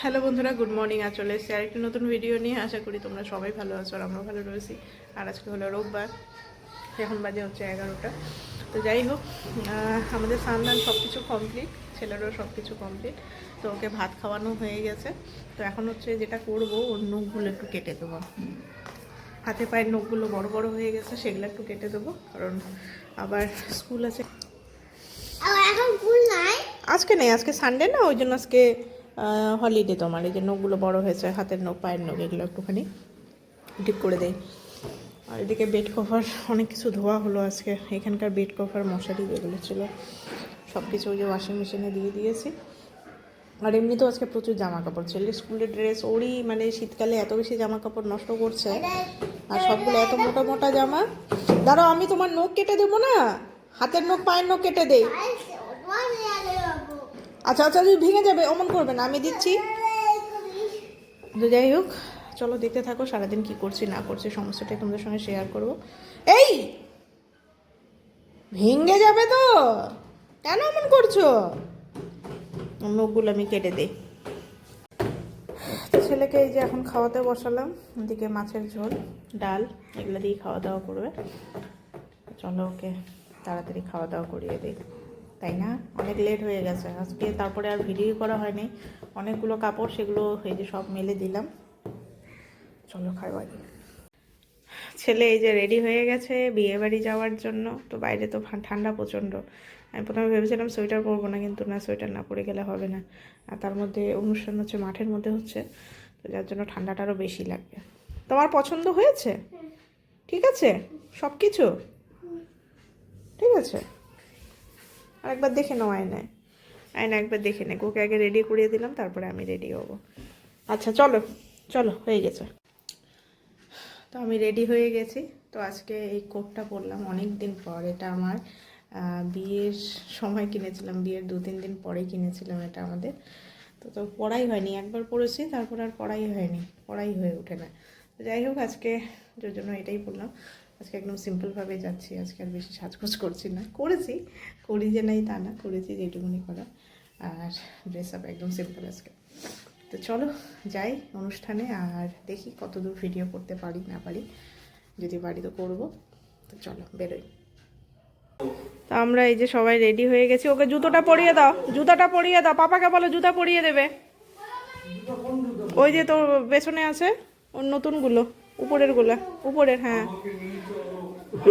Hello বন্ধুরা good morning আর চলে এসেছি আরেকটি নতুন ভিডিও নিয়ে। আশা করি তোমরা সবাই ভালো আছো আর আমরাও ভালো রয়েছি। আর আজকে হলো রোববার এখন বাজে হচ্ছে এগারোটা। তো যাই হোক আমাদের সান্দান সব কিছু কমপ্লিট ছেলেরও সব কিছু কমপ্লিট তো ওকে ভাত খাওয়ানো হয়ে গেছে। তো এখন হচ্ছে যেটা করব ওর নখগুলো একটু কেটে দেবো। হাতে পায়ের নখগুলো বড় বড় হয়ে গেছে সেগুলো একটু কেটে দেবো। কারণ আবার স্কুল আছে। আজকে নেই আজকে সানডে না? ওই জন্য আজকে হলিডে তোমার এই যে নখগুলো বড় হয়েছে, হাতের নখ, পায়ের নখ, এগুলো একটুখানি ঠিক করে দেয় আর এদিকে বেড কভার অনেক কিছু ধোয়া হলো আজকে। এখানকার বেড কভার মশারি যেগুলো ছিল সব কিছু ওই যে ওয়াশিং মেশিনে দিয়ে দিয়েছি। আর এমনিতেও আজকে প্রচুর জামা কাপড় ছেলে স্কুলের ড্রেস ওরই মানে শীতকালে এত বেশি জামা কাপড় নষ্ট করছে। আর সবগুলো এত মোটা মোটা জামা। দাঁড়াও, আমি তোমার নখ কেটে দেবো না? হাতের নখ, পায়ের নখ কেটে দেই। আচ্ছা আচ্ছা যদি ভেঙে যাবে, অমন করবে না, আমি দিচ্ছি। তো যাই হোক, চলো দেখতে থাকো, সারাদিন কি করছি, না করছি সমস্তটাই তোমাদের সঙ্গে শেয়ার করব। এই! ভেঙে যাবে তো! কেন অমন করছ? নখগুলো আমি কেটে দিই। ছেলেকে এই যে এখন খাওয়াতে বসালাম, ওদিকে মাছের ঝোল, ডাল, এগুলো দিয়ে খাওয়া দাওয়া করবে। চলো ওকে তাড়াতাড়ি খাওয়া দাওয়া করিয়ে দিই। তাই না? অনেক লেট হয়ে গেছে। আজকে তারপরে আর ভিডিও করা হয়নি। অনেকগুলো কাপড় সেগুলো এই যে সব মেলে দিলাম। চলো খাওয়া দিই ছেলে এই যে রেডি হয়ে গেছে বিয়ে বাড়ি যাওয়ার জন্য। তো বাইরে তো ঠান্ডা প্রচণ্ড। আমি প্রথমে ভেবেছিলাম সোয়েটার পরবো না কিন্তু না সোয়েটার না পরে গেলে হবে না। আর তার মধ্যে অনুষ্ঠান হচ্ছে মাঠের মধ্যে হচ্ছে। তো যার জন্য ঠান্ডাটা আরও বেশি লাগবে। তোমার পছন্দ হয়েছে? ঠিক আছে? সব কিছু ঠিক আছে? আর একবার দেখে নাও আয়নায়। আয়না একবার দেখে নে ওকে আগে রেডি করিয়ে দিলাম, তারপরে আমি রেডি হব। আচ্ছা চলো চলো, হয়ে গেছে। তো আমি রেডি হয়ে গেছি। তো আজকে এই কোটটা পরলাম অনেক দিন পর। এটা আমার বিয়ের সময় কিনেছিলাম, বিয়ের দু তিন দিন পরে কিনেছিলাম এটা আমাদের। তো তো পড়াই হয়নি, একবার পড়েছি, তারপর আর পড়াই হয়নি, পড়াই হয়ে ওঠে না। যাই হোক, আজকে যার জন্য এটাই বললাম আজকে একদম সিম্পলভাবে যাচ্ছি, আজকে আর বেশি সাজগোজ করছি না। করেছি, করি যে নাই তা না, করেছি যেটুকুনি করা আর ড্রেস আপ একদম সিম্পল আজকে। তো চলো, যাই অনুষ্ঠানে আর দেখি কতদূর ভিডিও করতে পারি, না পারি। যদি পারি তো করব। তো চলো, বেরোই। তো আমরা এই যে সবাই রেডি হয়ে গেছি। ওকে জুতোটা পরিয়ে দাও, জুতাটা পরিয়ে দাও। পাপাকে বলো জুতা পরিয়ে দেবে। ওই যে তোর পেছনে আছে, ওর নতুনগুলো। উপরেরগুলা, উপরের হ্যাঁ।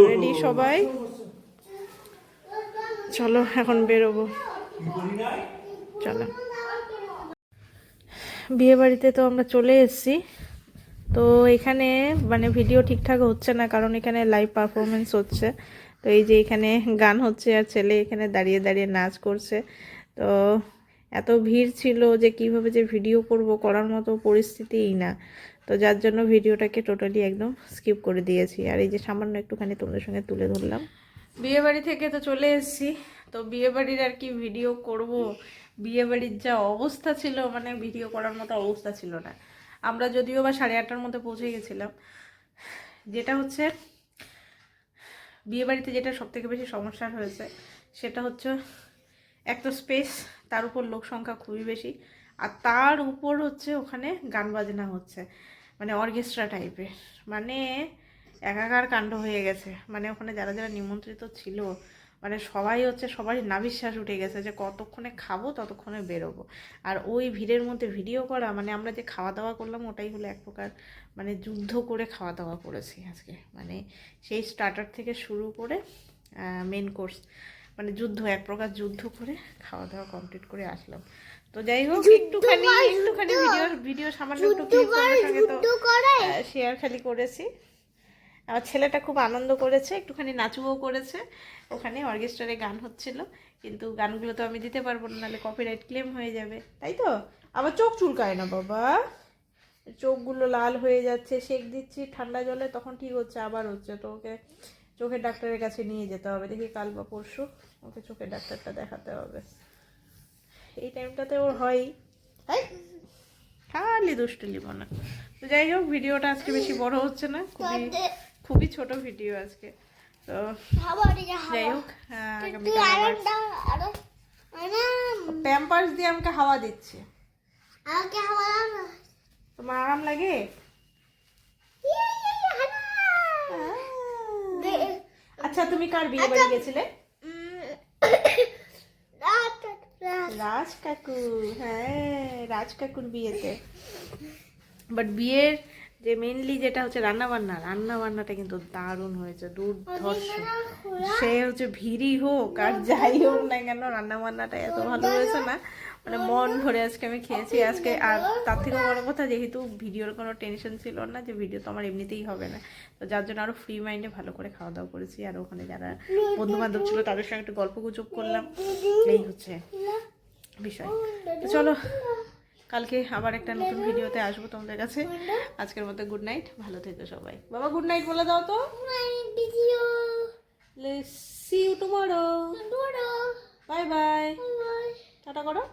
রেডি সবাই? চলো, এখন বেরোবো। চলো। বিয়ে বাড়িতে তো আমরা চলে এসেছি। তো এখানে মানে ভিডিও ঠিকঠাক হচ্ছে না, কারণ এখানে লাইভ পারফরমেন্স হচ্ছে। তো এই যে এখানে গান হচ্ছে আর ছেলে এখানে দাঁড়িয়ে দাঁড়িয়ে নাচ করছে। তো এত ভিড় ছিল যে কীভাবে যে ভিডিও করব করার মতো পরিস্থিতিই না। তো যার জন্য ভিডিওটাকে টোটালি একদম স্কিপ করে দিয়েছি। আর এই যে সামান্য একটুখানি তোমাদের সঙ্গে তুলে ধরলাম। বিয়েবাড়ি থেকে তো চলে এসেছি। তো বিয়েবাড়ির আর কি ভিডিও করব? বিয়েবাড়ির যা অবস্থা ছিল মানে ভিডিও করার মতো অবস্থা ছিল না। আমরা যদিও বা সাড়ে আটটার মধ্যে পৌঁছে গেছিলাম। যেটা হচ্ছে, বিয়েবাড়িতে যেটা সব থেকে বেশি সমস্যা হয়েছে, সেটা হচ্ছে এক তো স্পেস তার উপর লোক সংখ্যা খুবই বেশি। আর তার উপর হচ্ছে ওখানে গান বাজনা হচ্ছে মানে অর্কেস্ট্রা টাইপের। মানে একাকার কাণ্ড হয়ে গেছে। মানে ওখানে যারা যারা নিমন্ত্রিত ছিল মানে সবাই হচ্ছে সবারই নাবিশ্বাস উঠে গেছে যে কতক্ষণে খাব, ততক্ষণে বেরোবো। আর ওই ভিড়ের মধ্যে ভিডিও করা মানে আমরা যে খাওয়া দাওয়া করলাম, ওটাই হলো এক প্রকার মানে যুদ্ধ করে খাওয়া দাওয়া করেছি আজকে। মানে সেই স্টার্টার থেকে শুরু করে মেন কোর্স মানে যুদ্ধ, এক প্রকার যুদ্ধ করে খাওয়া দাওয়া কমপ্লিট করে আসলাম। তো যাই হোক একটুখানি একটুখানি ভিডিও ভিডিও সামান্য একটু clip তোমাদের সঙ্গে তো শেয়ার খালি করেছি। আমার ছেলেটা খুব আনন্দ করেছে একটুখানি নাচুও করেছে। ওখানে অর্কেস্ট্রারে গান হচ্ছিল কিন্তু গানগুলো তো আমি দিতে পারব না নাহলে কপিরাইট ক্লেম হয়ে যাবে। তাই তো? আবার চোখ চুলকায় না বাবা। চোখগুলো লাল হয়ে যাচ্ছে সেক দিচ্ছি ঠান্ডা জলে তখন ঠিক হচ্ছে আবার হচ্ছে। তো ওকে চোখের ডাক্তারের কাছে নিয়ে যেতে হবে দেখি কাল বা পরশু ওকে চোখের ডাক্তারটা দেখাতে হবে। এই টাইমটাতে ওর হয়ই খালি দুষ্টুলি মনে। তো যাই হোক ভিডিওটা আজকে বেশি বড় হচ্ছে না খুবই খুবই ছোট ভিডিও আজকে। তো যাই হোক আহ, প্যাম্পার্স দিয়ে আমাকে হাওয়া দিচ্ছে। তোমার আরাম লাগে? আচ্ছা তুমি কার বিয়ে বাড়ি গেছিলে? রাজ কাকু হ্যাঁ রাজ কাকুর বিয়েতে। বাট বিয়ের যে মেনলি যেটা হচ্ছে রান্না বান্না রান্না বান্নাটা কিন্তু দারুণ হয়েছে, দুর্ধর্ষ। সে হচ্ছে ভিড়ি হোক, আর যাই হোক না কেন রান্না বান্নাটা এত ভালো হয়েছে না। মানে মন ভরে আজকে আমি খেয়েছি, আজকে আর তার থেকেও বড় কথা, যেহেতু ভিডিওর কোনো টেনশন ছিল না যে ভিডিও তো আমার এমনিতেই হবে না। তো যার জন্য আরও ফ্রি মাইন্ডে ভালো করে খাওয়া দাওয়া করেছি। আর ওখানে যারা বন্ধু বান্ধব ছিল, তাদের সঙ্গে একটু গল্প গুজব করলাম। এই হচ্ছে। বিষয়। তো চলো কালকে আবার একটা নতুন ভিডিওতে আসব তোমাদের কাছে। আজকের মতো গুড নাইট ভালো থেকো সবাই। বাবা গুড নাইট বলে দাও তো। Video see you tomorrow bye bye tata করো।